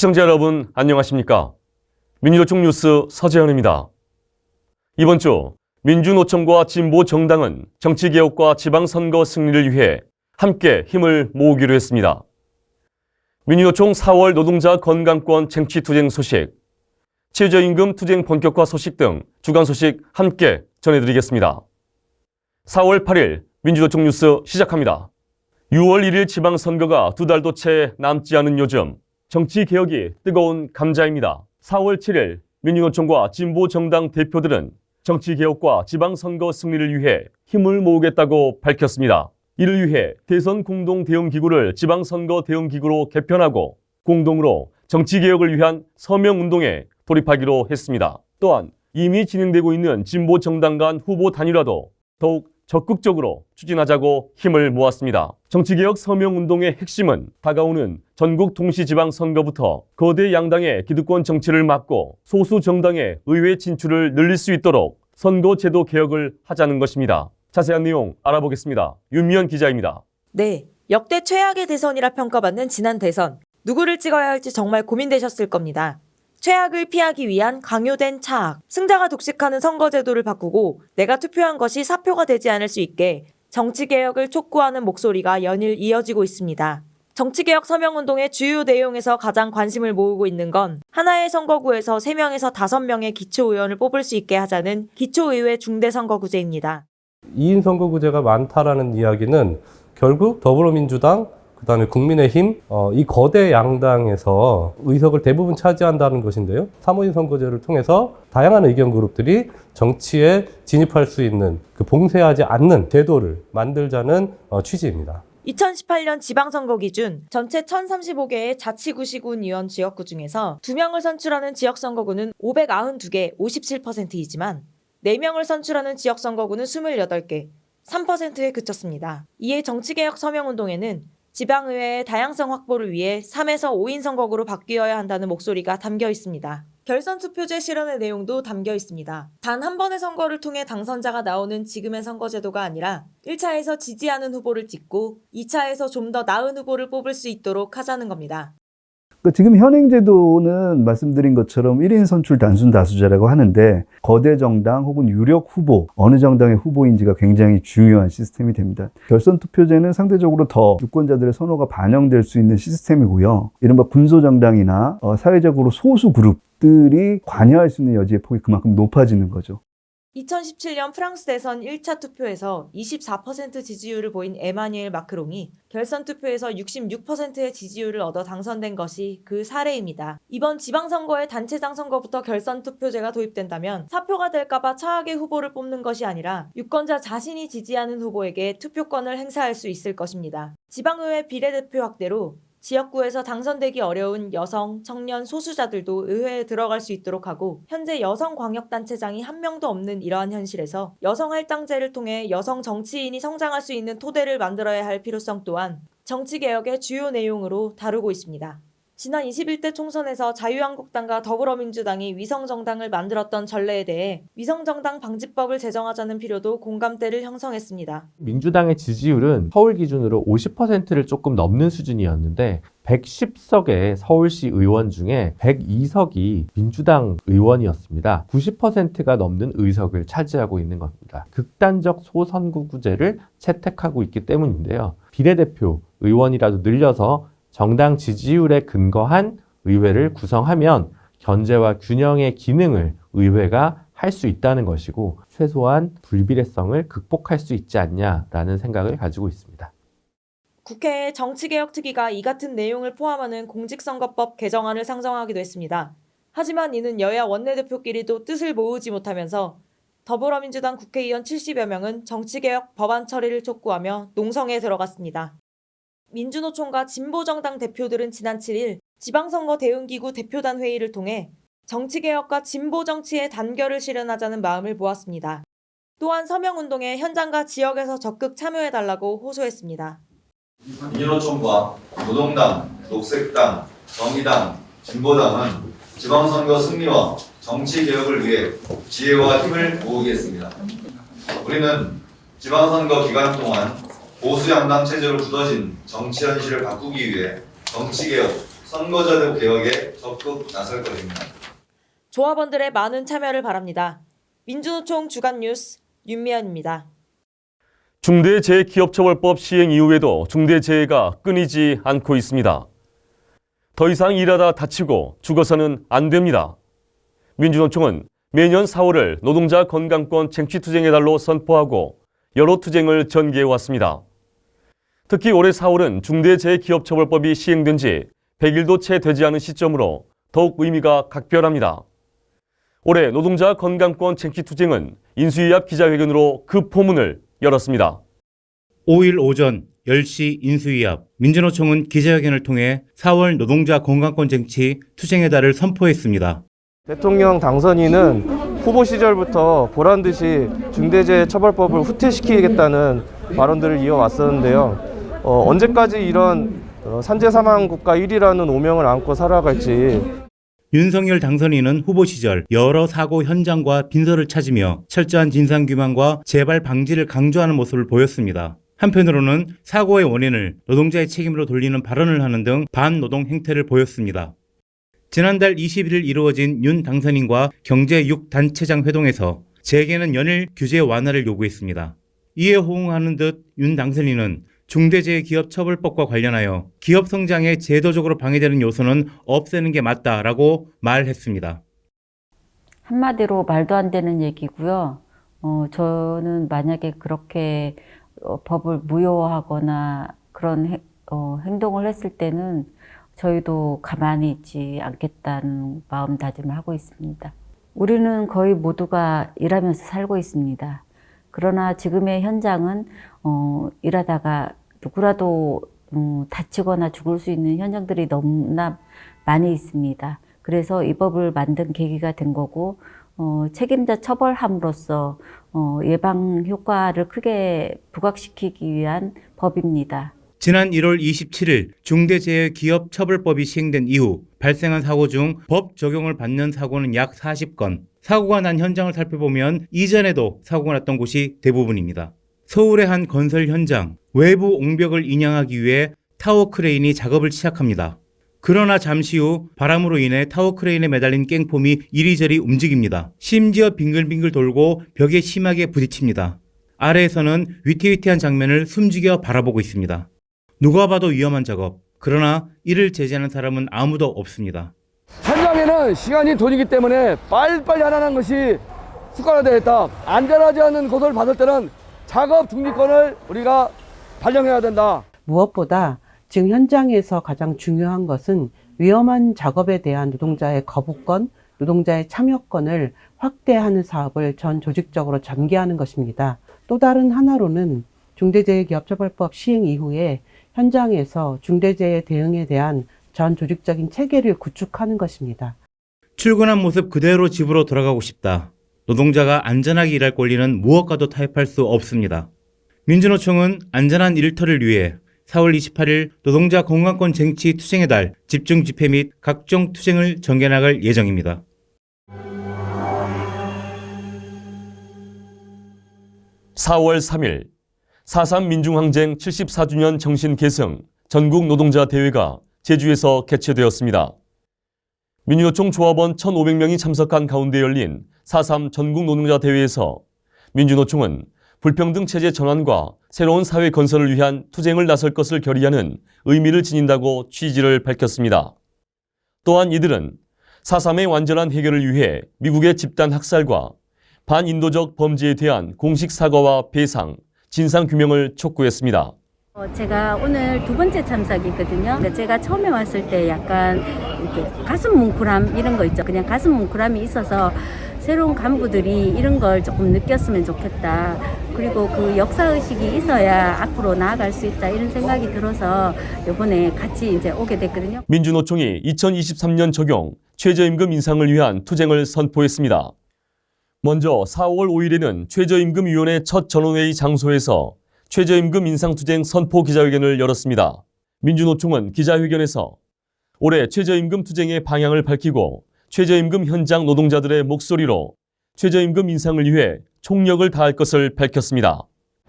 시청자 여러분 안녕하십니까? 민주노총 뉴스 서재현입니다. 이번 주 민주노총과 진보 정당은 정치개혁과 지방선거 승리를 위해 함께 힘을 모으기로 했습니다. 민주노총 4월 노동자 건강권 쟁취투쟁 소식, 최저임금 투쟁 본격화 소식 등 주간 소식 함께 전해드리겠습니다. 4월 8일 민주노총 뉴스 시작합니다. 6월 1일 지방선거가 두 달도 채 남지 않은 요즘 정치 개혁이 뜨거운 감자입니다. 4월 7일 민주노총과 진보 정당 대표들은 정치 개혁과 지방선거 승리를 위해 힘을 모으겠다고 밝혔습니다. 이를 위해 대선 공동 대응 기구를 지방선거 대응 기구로 개편하고 공동으로 정치 개혁을 위한 서명 운동에 돌입하기로 했습니다. 또한 이미 진행되고 있는 진보 정당 간 후보 단일화도 더욱 적극적으로 추진하자고 힘을 모았습니다. 정치개혁 서명운동의 핵심은 다가오는 전국 동시지방 선거부터 거대 양당의 기득권 정치를 막고 소수 정당의 의회 진출을 늘릴 수 있도록 선거제도 개혁을 하자는 것입니다. 자세한 내용 알아보겠습니다. 윤미연 기자입니다. 네, 역대 최악의 대선이라 평가받는 지난 대선. 누구를 찍어야 할지 정말 고민되셨을 겁니다. 최악을 피하기 위한 강요된 차악, 승자가 독식하는 선거제도를 바꾸고 내가 투표한 것이 사표가 되지 않을 수 있게 정치개혁을 촉구하는 목소리가 연일 이어지고 있습니다. 정치개혁 서명운동의 주요 내용에서 가장 관심을 모으고 있는 건 하나의 선거구에서 3명에서 5명의 기초의원을 뽑을 수 있게 하자는 기초의회 중대선거구제입니다. 2인 선거구제가 많다라는 이야기는 결국 더불어민주당 그 다음에 국민의힘 어, 이 거대 양당에서 의석을 대부분 차지한다는 것인데요. 3호인 선거제를 통해서 다양한 의견 그룹들이 정치에 진입할 수 있는 그 봉쇄하지 않는 제도를 만들자는 어, 취지입니다. 2018년 지방선거 기준 전체 1035개의 자치구시군 의원 지역구 중에서 2명을 선출하는 지역선거구는 592개 57%이지만 4명을 선출하는 지역선거구는 28개 3%에 그쳤습니다. 이에 정치개혁 서명운동에는 지방의회의 다양성 확보를 위해 3에서 5인 선거구로 바뀌어야 한다는 목소리가 담겨 있습니다. 결선 투표제 실현의 내용도 담겨 있습니다. 단 한 번의 선거를 통해 당선자가 나오는 지금의 선거제도가 아니라 1차에서 지지하는 후보를 찍고 2차에서 좀 더 나은 후보를 뽑을 수 있도록 하자는 겁니다. 그 지금 현행 제도는 말씀드린 것처럼 1인 선출 단순 다수제라고 하는데 거대 정당 혹은 유력 후보 어느 정당의 후보인지가 굉장히 중요한 시스템이 됩니다. 결선 투표제는 상대적으로 더 유권자들의 선호가 반영될 수 있는 시스템이고요. 이른바 군소 정당이나 어, 사회적으로 소수 그룹 들이 관여할 수 있는 여지의 폭이 그만큼 높아지는 거죠. 2017년 프랑스 대선 1차 투표에서 24% 지지율을 보인 에마뉘엘 마크롱이 결선 투표에서 66%의 지지율을 얻어 당선된 것이 그 사례입니다. 이번 지방선거의 단체장 선거부터 결선 투표제가 도입된다면 사표가 될까봐 차악의 후보를 뽑는 것이 아니라 유권자 자신이 지지하는 후보에게 투표권을 행사할 수 있을 것입니다. 지방의회 비례대표 확대로 지역구에서 당선되기 어려운 여성, 청년, 소수자들도 의회에 들어갈 수 있도록 하고 현재 여성 광역단체장이 한 명도 없는 이러한 현실에서 여성 할당제를 통해 여성 정치인이 성장할 수 있는 토대를 만들어야 할 필요성 또한 정치개혁의 주요 내용으로 다루고 있습니다. 지난 21대 총선에서 자유한국당과 더불어민주당이 위성정당을 만들었던 전례에 대해 위성정당 방지법을 제정하자는 필요도 공감대를 형성했습니다. 민주당의 지지율은 서울 기준으로 50%를 조금 넘는 수준이었는데 110석의 서울시 의원 중에 102석이 민주당 의원이었습니다. 90%가 넘는 의석을 차지하고 있는 겁니다. 극단적 소선구구제를 채택하고 있기 때문인데요. 비례대표 의원이라도 늘려서 정당 지지율에 근거한 의회를 구성하면 견제와 균형의 기능을 의회가 할 수 있다는 것이고 최소한 불비례성을 극복할 수 있지 않냐라는 생각을 가지고 있습니다. 국회에 정치개혁특위가 이 같은 내용을 포함하는 공직선거법 개정안을 상정하기도 했습니다. 하지만 이는 여야 원내대표끼리도 뜻을 모으지 못하면서 더불어민주당 국회의원 70여 명은 정치개혁 법안 처리를 촉구하며 농성에 들어갔습니다. 민주노총과 진보정당 대표들은 지난 7일 지방선거 대응기구 대표단 회의를 통해 정치개혁과 진보정치의 단결을 실현하자는 마음을 모았습니다. 또한 서명운동에 현장과 지역에서 적극 참여해달라고 호소했습니다. 민주노총과 노동당, 녹색당, 정의당, 진보당은 지방선거 승리와 정치 개혁을 위해 지혜와 힘을 모으겠습니다. 우리는 지방선거 기간 동안 보수 양당 체제로 굳어진 정치 현실을 바꾸기 위해 정치 개혁, 선거제도 개혁에 적극 나설 것입니다. 조합원들의 많은 참여를 바랍니다. 민주노총 주간 뉴스 윤미연입니다. 중대재해기업처벌법 시행 이후에도 중대재해가 끊이지 않고 있습니다. 더 이상 일하다 다치고 죽어서는 안 됩니다. 민주노총은 매년 4월을 노동자 건강권 쟁취투쟁의 달로 선포하고 여러 투쟁을 전개해 왔습니다. 특히 올해 4월은 중대재해기업처벌법이 시행된 지 100일도 채 되지 않은 시점으로 더욱 의미가 각별합니다. 올해 노동자 건강권 쟁취 투쟁은 인수위 앞 기자회견으로 그 포문을 열었습니다. 5일 오전 10시 인수위 앞 민주노총은 기자회견을 통해 4월 노동자 건강권 쟁취 투쟁의 달을 선포했습니다. 대통령 당선인은 후보 시절부터 보란 듯이 중대재해처벌법을 후퇴시키겠다는 발언들을 이어왔었는데요. 어, 언제까지 이런 어, 산재 사망 국가 1위라는 오명을 안고 살아갈지 윤석열 당선인은 후보 시절 여러 사고 현장과 빈소를 찾으며 철저한 진상 규명과 재발 방지를 강조하는 모습을 보였습니다. 한편으로는 사고의 원인을 노동자의 책임으로 돌리는 발언을 하는 등 반노동 행태를 보였습니다. 지난달 21일 이루어진 윤 당선인과 경제 6단체장 회동에서 재계는 연일 규제 완화를 요구했습니다. 이에 호응하는 듯 윤 당선인은 중대재해기업처벌법과 관련하여 기업 성장에 제도적으로 방해되는 요소는 없애는 게 맞다라고 말했습니다. 한마디로 말도 안 되는 얘기고요. 어, 저는 만약에 그렇게 어, 법을 무효화하거나 그런 해- 어, 행동을 했을 때는 저희도 가만히 있지 않겠다는 마음다짐을 하고 있습니다. 우리는 거의 모두가 일하면서 살고 있습니다. 그러나 지금의 현장은 어, 일하다가 누구라도 음, 다치거나 죽을 수 있는 현장들이 너무나 많이 있습니다. 그래서 이 법을 만든 계기가 된 거고 어, 책임자 처벌함으로써 어, 예방 효과를 크게 부각시키기 위한 법입니다. 지난 1월 27일 중대재해기업처벌법이 시행된 이후 발생한 사고 중 법 적용을 받는 사고는 약 40건. 사고가 난 현장을 살펴보면 이전에도 사고가 났던 곳이 대부분입니다. 서울의 한 건설 현장, 외부 옹벽을 인양하기 위해 타워 크레인이 작업을 시작합니다. 그러나 잠시 후 바람으로 인해 타워 크레인에 매달린 깽폼이 이리저리 움직입니다. 심지어 빙글빙글 돌고 벽에 심하게 부딪힙니다. 아래에서는 위태위태한 장면을 숨죽여 바라보고 있습니다. 누가 봐도 위험한 작업. 그러나 이를 제지하는 사람은 아무도 없습니다. 현장에는 시간이 돈이기 때문에 빨리빨리 하라는 것이 습관화되어 있다. 안전하지 않은 고소를 받을 때는 작업 중지권을 우리가 발령해야 된다. 무엇보다 지금 현장에서 가장 중요한 것은 위험한 작업에 대한 노동자의 거부권, 노동자의 참여권을 확대하는 사업을 전 조직적으로 전개하는 것입니다. 또 다른 하나로는 중대재해기업처벌법 시행 이후에 현장에서 중대재해 대응에 대한 전 조직적인 체계를 구축하는 것입니다. 출근한 모습 그대로 집으로 돌아가고 싶다. 노동자가 안전하게 일할 권리는 무엇과도 타협할 수 없습니다. 민주노총은 안전한 일터를 위해 4월 28일 노동자 건강권 쟁취 투쟁의 달 집중 집회 및 각종 투쟁을 전개 나갈 예정입니다. (4월 3일) 4.3 민중항쟁 74주년 정신 계승 전국 노동자 대회가 제주에서 개최되었습니다. 민주노총 조합원 1,500명이 참석한 가운데 열린 4.3 전국 노동자 대회에서 민주노총은 불평등 체제 전환과 새로운 사회 건설을 위한 투쟁을 나설 것을 결의하는 의미를 지닌다고 취지를 밝혔습니다. 또한 이들은 4.3의 완전한 해결을 위해 미국의 집단 학살과 반인도적 범죄에 대한 공식 사과와 배상, 진상 규명을 촉구했습니다. 어, 제가 오늘 두 번째 참석이거든요. 근데 제가 처음에 왔을 때 약간 가슴 뭉클함 이런 거 있죠. 그냥 가슴 뭉클함이 있어서 새로운 간부들이 이런 걸 조금 느꼈으면 좋겠다. 그리고 그 역사의식이 있어야 앞으로 나아갈 수 있다. 이런 생각이 들어서 이번에 같이 이제 오게 됐거든요. 민주노총이 2023년 적용 최저임금 인상을 위한 투쟁을 선포했습니다. 먼저 4월 5일에는 최저임금위원회 첫 전원회의 장소에서 최저임금 인상 투쟁 선포 기자회견을 열었습니다. 민주노총은 기자회견에서 올해 최저임금 투쟁의 방향을 밝히고 최저임금 현장 노동자들의 목소리로 최저임금 인상을 위해 총력을 다할 것을 밝혔습니다.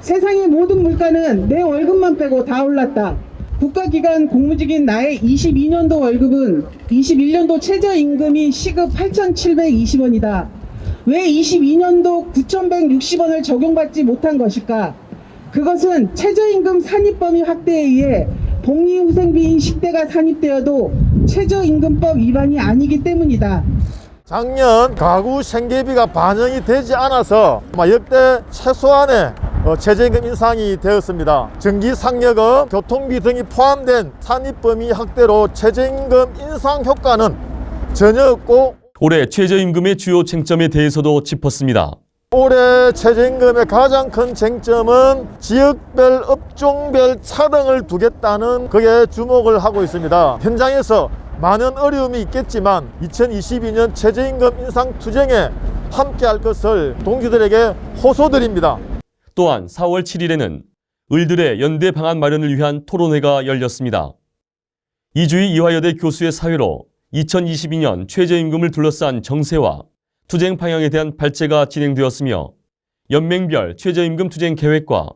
세상의 모든 물가는 내 월급만 빼고 다 올랐다. 국가기관 공무직인 나의 22년도 월급은 21년도 최저임금이 시급 8,720원이다. 왜 22년도 9,160원을 적용받지 못한 것일까? 그것은 최저임금 산입범위 확대에 의해 복리후생비인 10대가 산입되어도 최저임금법 위반이 아니기 때문이다. 작년 가구 생계비가 반영이 되지 않아서 역대 최소한의 어, 최저임금 인상이 되었습니다. 전기 상여금, 교통비 등이 포함된 산입범위 확대로 최저임금 인상 효과는 전혀 없고 올해 최저임금의 주요 쟁점에 대해서도 짚었습니다. 올해 최저임금의 가장 큰 쟁점은 지역별, 업종별 차등을 두겠다는 그에 주목을 하고 있습니다. 현장에서 많은 어려움이 있겠지만 2022년 최저임금 인상 투쟁에 함께할 것을 동지들에게 호소드립니다. 또한 4월 7일에는 을들의 연대 방안 마련을 위한 토론회가 열렸습니다. 이주희 이화여대 교수의 사회로 2022년 최저임금을 둘러싼 정세와 투쟁 방향에 대한 발제가 진행되었으며 연맹별 최저임금 투쟁 계획과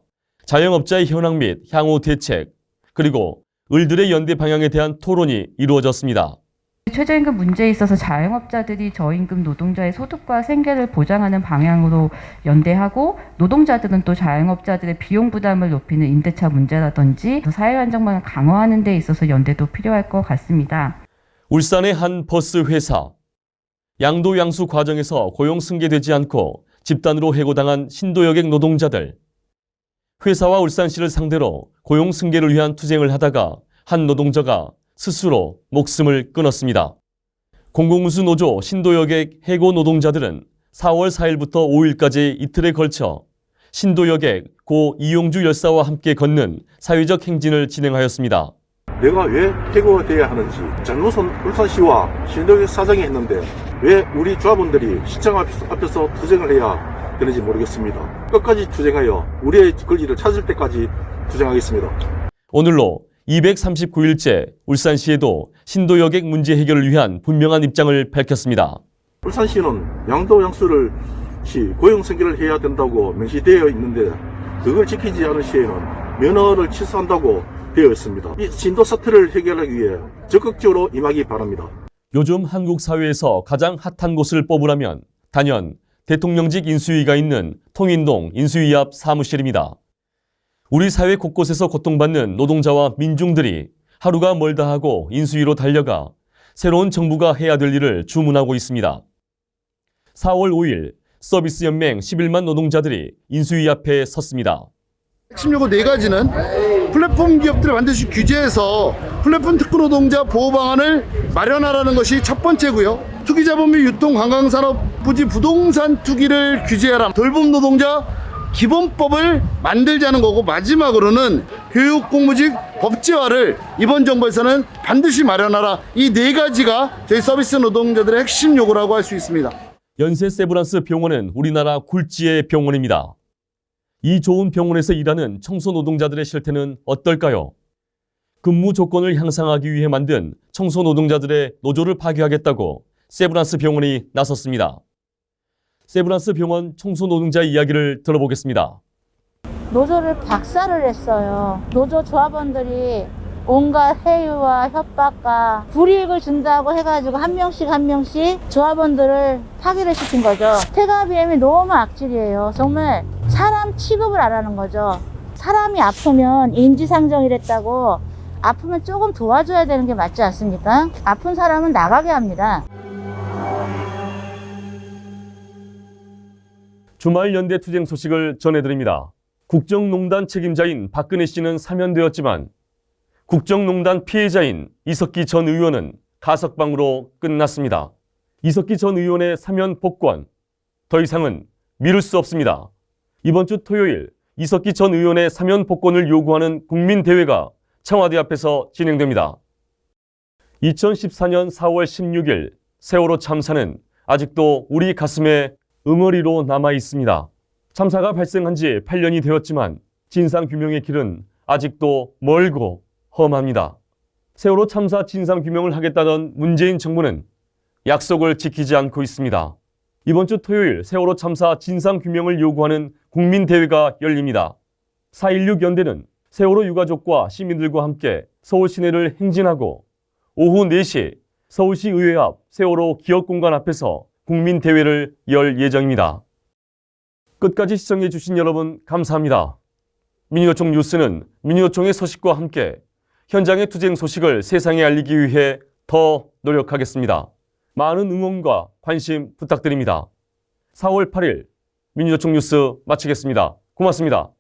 자영업자의 현황 및 향후 대책 그리고 을들의 연대 방향에 대한 토론이 이루어졌습니다. 최저임금 문제에 있어서 자영업자들이 저임금 노동자의 소득과 생계를 보장하는 방향으로 연대하고 노동자들은 또 자영업자들의 비용 부담을 높이는 임대차 문제라든지 사회 안정망을 강화하는 데 있어서 연대도 필요할 것 같습니다. 울산의 한 버스 회사. 양도 양수 과정에서 고용 승계되지 않고 집단으로 해고당한 신도여객 노동자들. 회사와 울산시를 상대로 고용 승계를 위한 투쟁을 하다가 한 노동자가 스스로 목숨을 끊었습니다. 공공운수 노조 신도여객 해고 노동자들은 4월 4일부터 5일까지 이틀에 걸쳐 신도여객 고 이용주 열사와 함께 걷는 사회적 행진을 진행하였습니다. 내가 왜 해고돼야 하는지 잘못은 울산시와 신도역 사장이 했는데 왜 우리 조합원들이 시청 앞에서, 투쟁을 해야 되는지 모르겠습니다. 끝까지 투쟁하여 우리의 권리를 찾을 때까지 투쟁하겠습니다. 오늘로 239일째 울산시에도 신도 여객 문제 해결을 위한 분명한 입장을 밝혔습니다. 울산시는 양도 양수를 시 고용 승계를 해야 된다고 명시되어 있는데 그걸 지키지 않은 시에는 면허를 취소한다고 되어 있습니다. 이 신도 사태를 해결하기 위해 적극적으로 임하기 바랍니다. 요즘 한국 사회에서 가장 핫한 곳을 뽑으라면 단연 대통령직 인수위가 있는 통인동 인수위 앞 사무실입니다. 우리 사회 곳곳에서 고통받는 노동자와 민중들이 하루가 멀다 하고 인수위로 달려가 새로운 정부가 해야 될 일을 주문하고 있습니다. 4월 5일 서비스 연맹 11만 노동자들이 인수위 앞에 섰습니다. 핵심 요구 네 가지는 플랫폼 기업들을 반드시 규제해서 플랫폼 특구 노동자 보호 방안을 마련하라는 것이 첫 번째고요. 투기자본 및 유통 관광산업 부지 부동산 투기를 규제하라. 돌봄 노동자 기본법을 만들자는 거고 마지막으로는 교육 공무직 법제화를 이번 정부에서는 반드시 마련하라. 이 네 가지가 저희 서비스 노동자들의 핵심 요구라고 할 수 있습니다. 연세 세브란스 병원은 우리나라 굴지의 병원입니다. 이 좋은 병원에서 일하는 청소 노동자들의 실태는 어떨까요? 근무 조건을 향상하기 위해 만든 청소 노동자들의 노조를 파괴하겠다고 세브란스 병원이 나섰습니다. 세브란스 병원 청소 노동자 이야기를 들어보겠습니다. 노조를 박살을 냈어요. 노조 조합원들이 온갖 해유와 협박과 불이익을 준다고 해가지고 한 명씩 한 명씩 조합원들을 파기를 시킨 거죠. 태가비엠이 너무 악질이에요. 정말 사람 취급을 안 하는 거죠. 사람이 아프면 인지상정이랬다고 아프면 조금 도와줘야 되는 게 맞지 않습니까? 아픈 사람은 나가게 합니다. 주말 연대 투쟁 소식을 전해드립니다. 국정농단 책임자인 박근혜 씨는 사면되었지만 국정농단 피해자인 이석기 전 의원은 가석방으로 끝났습니다. 이석기 전 의원의 사면 복권 더 이상은 미룰 수 없습니다. 이번 주 토요일 이석기 전 의원의 사면 복권을 요구하는 국민대회가 청와대 앞에서 진행됩니다. 2014년 4월 16일 세월호 참사는 아직도 우리 가슴에 응어리로 남아 있습니다. 참사가 발생한 지 8년이 되었지만 진상규명의 길은 아직도 멀고 험합니다. 세월호 참사 진상규명을 하겠다던 문재인 정부는 약속을 지키지 않고 있습니다. 이번 주 토요일 세월호 참사 진상규명을 요구하는 국민대회가 열립니다. 4.16 연대는 세월호 유가족과 시민들과 함께 서울 시내를 행진하고 오후 4시 서울시 의회 앞 세월호 기억공간 앞에서 국민 대회를 열 예정입니다. 끝까지 시청해 주신 여러분 감사합니다. 민주노총 뉴스는 민주노총의 소식과 함께 현장의 투쟁 소식을 세상에 알리기 위해 더 노력하겠습니다. 많은 응원과 관심 부탁드립니다. 4월 8일 민주노총 뉴스 마치겠습니다. 고맙습니다.